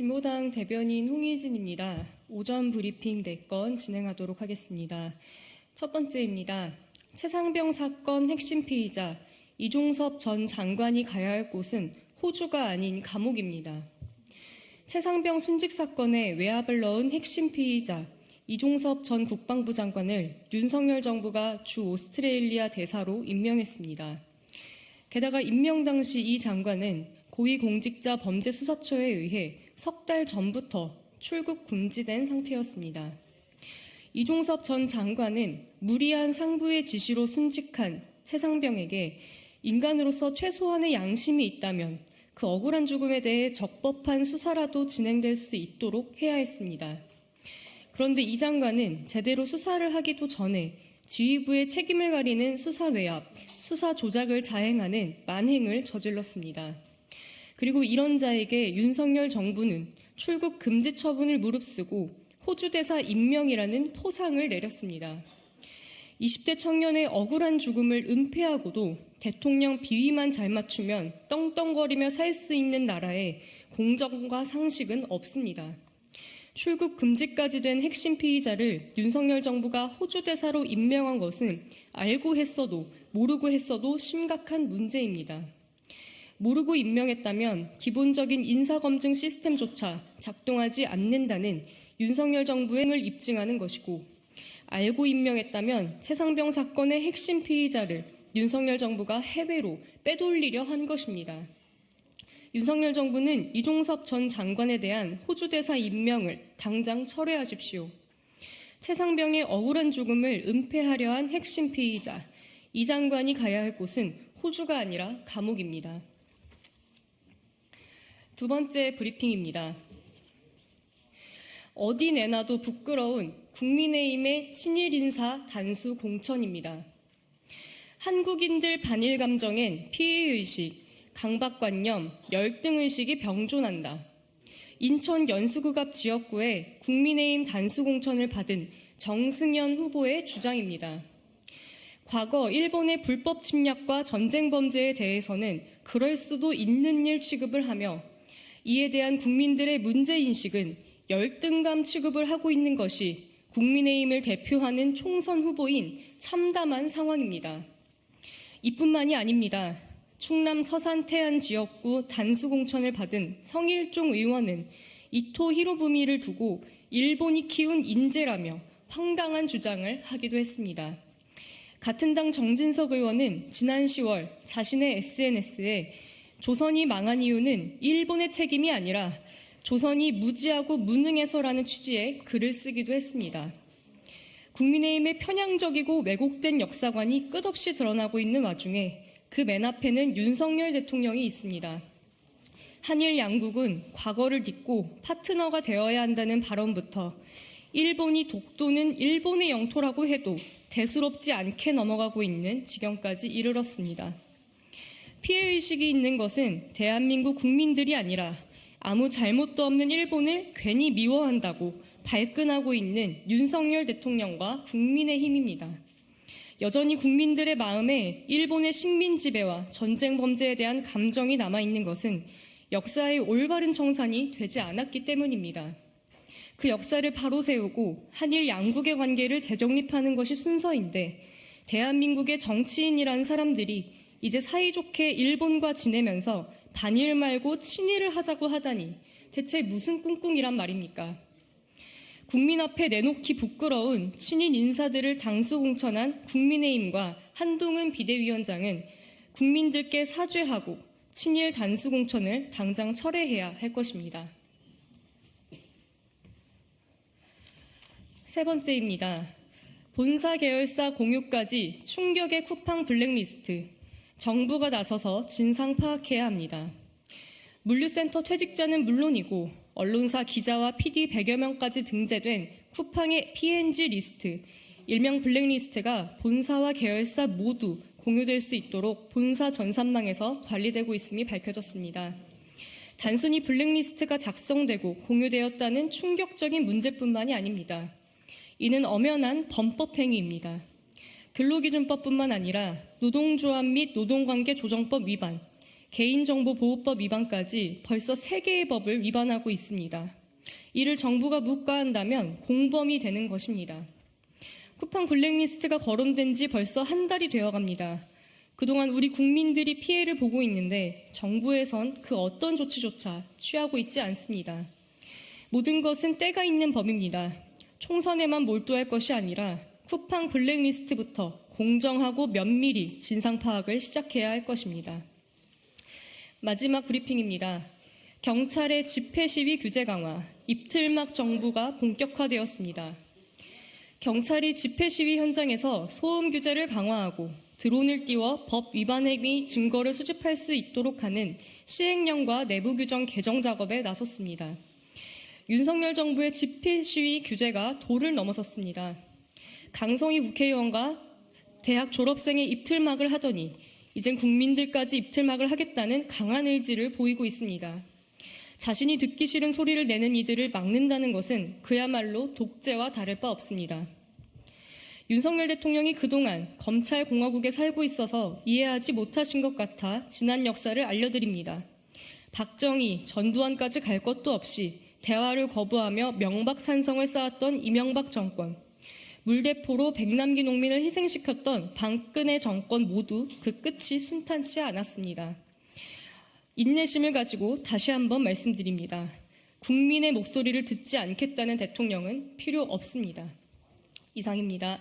진보당 대변인 홍희진입니다. 오전 브리핑 4건 진행하도록 하겠습니다. 첫 번째입니다. 최상병 사건 핵심 피의자 이종섭 전 장관이 가야 할 곳은 호주가 아닌 감옥입니다. 최상병 순직 사건에 외압을 넣은 핵심 피의자 이종섭 전 국방부 장관을 윤석열 정부가 주 오스트레일리아 대사로 임명했습니다. 게다가 임명 당시 이 장관은 고위공직자 범죄수사처에 의해 석 달 전부터 출국 금지된 상태였습니다. 이종섭 전 장관은 무리한 상부의 지시로 순직한 최상병에게 인간으로서 최소한의 양심이 있다면 그 억울한 죽음에 대해 적법한 수사라도 진행될 수 있도록 해야 했습니다. 그런데 이 장관은 제대로 수사를 하기도 전에 지휘부의 책임을 가리는 수사 외압, 수사 조작을 자행하는 만행을 저질렀습니다. 그리고 이런 자에게 윤석열 정부는 출국 금지 처분을 무릅쓰고 호주 대사 임명이라는 포상을 내렸습니다. 20대 청년의 억울한 죽음을 은폐하고도 대통령 비위만 잘 맞추면 떵떵거리며 살 수 있는 나라에 공정과 상식은 없습니다. 출국 금지까지 된 핵심 피의자를 윤석열 정부가 호주 대사로 임명한 것은 알고 했어도 모르고 했어도 심각한 문제입니다. 모르고 임명했다면 기본적인 인사검증 시스템조차 작동하지 않는다는 윤석열 정부의 을 입증하는 것이고 알고 임명했다면 최상병 사건의 핵심 피의자를 윤석열 정부가 해외로 빼돌리려 한 것입니다. 윤석열 정부는 이종섭 전 장관에 대한 호주 대사 임명을 당장 철회하십시오. 최상병의 억울한 죽음을 은폐하려 한 핵심 피의자 이 장관이 가야 할 곳은 호주가 아니라 감옥입니다. 두 번째 브리핑입니다. 어디 내놔도 부끄러운 국민의힘의 친일 인사 단수 공천입니다. 한국인들 반일 감정엔 피해의식, 강박관념, 열등의식이 병존한다. 인천 연수구 앞 지역구에 국민의힘 단수 공천을 받은 정승현 후보의 주장입니다. 과거 일본의 불법 침략과 전쟁 범죄에 대해서는 그럴 수도 있는 일 취급을 하며 이에 대한 국민들의 문제인식은 열등감 취급을 하고 있는 것이 국민의힘을 대표하는 총선 후보인 참담한 상황입니다. 이뿐만이 아닙니다. 충남 서산 태안 지역구 단수공천을 받은 성일종 의원은 이토 히로부미를 두고 일본이 키운 인재라며 황당한 주장을 하기도 했습니다. 같은 당 정진석 의원은 지난 10월 자신의 SNS에 조선이 망한 이유는 일본의 책임이 아니라 조선이 무지하고 무능해서라는 취지의 글을 쓰기도 했습니다. 국민의힘의 편향적이고 왜곡된 역사관이 끝없이 드러나고 있는 와중에 그 맨 앞에는 윤석열 대통령이 있습니다. 한일 양국은 과거를 딛고 파트너가 되어야 한다는 발언부터 일본이 독도는 일본의 영토라고 해도 대수롭지 않게 넘어가고 있는 지경까지 이르렀습니다. 피해의식이 있는 것은 대한민국 국민들이 아니라 아무 잘못도 없는 일본을 괜히 미워한다고 발끈하고 있는 윤석열 대통령과 국민의 힘입니다. 여전히 국민들의 마음에 일본의 식민 지배와 전쟁 범죄에 대한 감정이 남아 있는 것은 역사의 올바른 청산이 되지 않았기 때문입니다. 그 역사를 바로 세우고 한일 양국의 관계를 재정립하는 것이 순서인데 대한민국의 정치인이란 사람들이 이제 사이좋게 일본과 지내면서 반일 말고 친일을 하자고 하다니 대체 무슨 꿍꿍이란 말입니까? 국민 앞에 내놓기 부끄러운 친인 인사들을 당수 공천한 국민의힘과 한동훈 비대위원장은 국민들께 사죄하고 친일 단수 공천을 당장 철회해야 할 것입니다. 세 번째입니다. 본사 계열사 공유까지 충격의 쿠팡 블랙리스트. 정부가 나서서 진상 파악해야 합니다. 물류센터 퇴직자는 물론이고 언론사 기자와 PD 100여 명까지 등재된 쿠팡의 PNG 리스트, 일명 블랙리스트가 본사와 계열사 모두 공유될 수 있도록 본사 전산망에서 관리되고 있음이 밝혀졌습니다. 단순히 블랙리스트가 작성되고 공유되었다는 충격적인 문제뿐만이 아닙니다. 이는 엄연한 범법 행위입니다. 근로기준법뿐만 아니라 노동조합 및 노동관계 조정법 위반, 개인정보보호법 위반까지 벌써 3개의 법을 위반하고 있습니다. 이를 정부가 묵과한다면 공범이 되는 것입니다. 쿠팡 블랙리스트가 거론된 지 벌써 한 달이 되어 갑니다. 그동안 우리 국민들이 피해를 보고 있는데 정부에선 그 어떤 조치조차 취하고 있지 않습니다. 모든 것은 때가 있는 법입니다. 총선에만 몰두할 것이 아니라 쿠팡 블랙리스트부터 공정하고 면밀히 진상 파악을 시작해야 할 것입니다. 마지막 브리핑입니다. 경찰의 집회 시위 규제 강화, 입틀막 정부가 본격화되었습니다. 경찰이 집회 시위 현장에서 소음 규제를 강화하고 드론을 띄워 법 위반 행위 증거를 수집할 수 있도록 하는 시행령과 내부 규정 개정 작업에 나섰습니다. 윤석열 정부의 집회 시위 규제가 도를 넘어섰습니다. 강성희 국회의원과 대학 졸업생의 입틀막을 하더니 이젠 국민들까지 입틀막을 하겠다는 강한 의지를 보이고 있습니다. 자신이 듣기 싫은 소리를 내는 이들을 막는다는 것은 그야말로 독재와 다를 바 없습니다. 윤석열 대통령이 그동안 검찰 공화국에 살고 있어서 이해하지 못하신 것 같아 지난 역사를 알려드립니다. 박정희, 전두환까지 갈 것도 없이 대화를 거부하며 명박산성을 쌓았던 이명박 정권, 물대포로 백남기 농민을 희생시켰던 박근혜 정권 모두 그 끝이 순탄치 않았습니다. 인내심을 가지고 다시 한번 말씀드립니다. 국민의 목소리를 듣지 않겠다는 대통령은 필요 없습니다. 이상입니다.